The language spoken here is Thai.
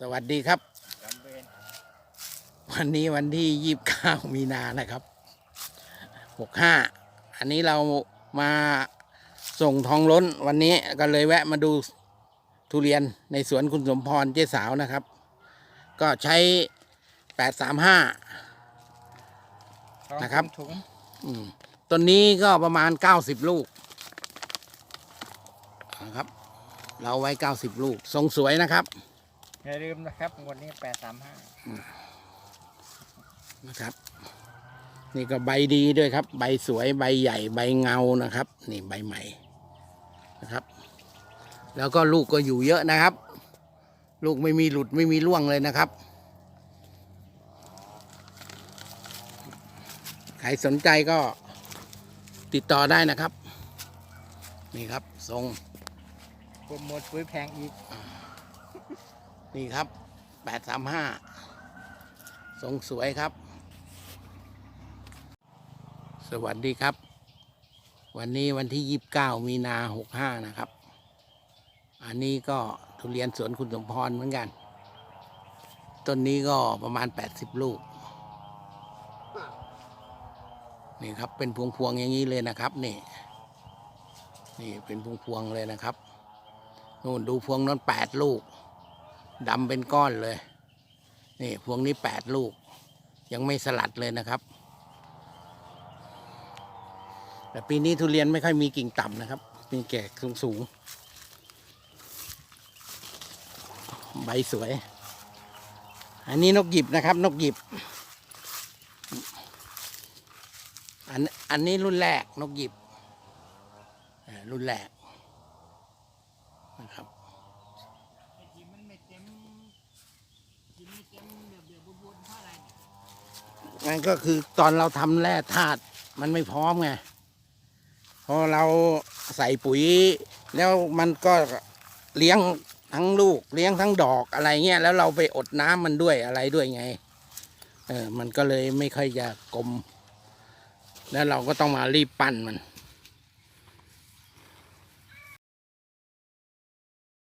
สวัสดีครับ วันนี้วันที่ยี่บเก้ามีนานะครับหกห้าอันนี้เรามาส่งทองล้นวันนี้ก็เลยแวะมาดูทุเรียนในสวนคุณสมพรเจ๊สาวนะครับ ก็ใช้แปดสามห้านะครับต้นนี้ก็ประมาณ90ลูกนะครับ เราไว้90ลูกทรงสวยนะครับ อย่าลืมนะครับงวันนี้แปดสามห้านะครับ นี่ก็ใบดีด้วยครับ ใบสวยใบใหญ่ใบเงานะครับ นี่ใบใหม่นะครับ แล้วก็ลูกก็อยู่เยอะนะครับ ลูกไม่มีหลุดไม่มีร่วงเลยนะครับใครสนใจก็ติดต่อได้นะครับ นี่ครับทรงโปรโมทปุ๋ยแพงอีก นี่ครับแปดสามห้าทรงสวยครับ สวัสดีครับ วันนี้วันที่ยี่บเก้ามีนาหกห้านะครับ อันนี้ก็ทุเรียนสวนคุณสมพรเหมือนกัน ต้นนี้ก็ประมาณแปดสิบลูก นี่ครับเป็นพวงพวงๆอย่างนี้เลยนะครับนี่นี่เป็นพวงพวงๆเลยนะครับนู่นดูพวงนั้นแปดลูก ดำเป็นก้อนเลย นี่พวงนี้แปดลูก ยังไม่สลัดเลยนะครับ แต่ปีนี้ทุเรียนไม่ค่อยมีกิ่งต่ำนะครับ มีแก่สูงสูง ใบสวย อันนี้นกหยิบนะครับ นกหยิบ อันอันนี้รุ่นแรกนกหยิบรุ่นแรกนะครับ กินมันไม่เต็มกินไม่เต็มเดือบเดือบบวนเพราะอะไร นั่นก็คือตอนเราทำแร่ธาตุมันไม่พร้อมไงพอเราใส่ปุ๋ย แล้วมันก็เลี้ยงทั้งลูกเลี้ยงทั้งดอกอะไรเงี้ยแล้วเราไปอดน้ำมันด้วยอะไรด้วยไงเออมันก็เลยไม่ค่อยจะกลม แล้วเราก็ต้องมารีบปั้นมัน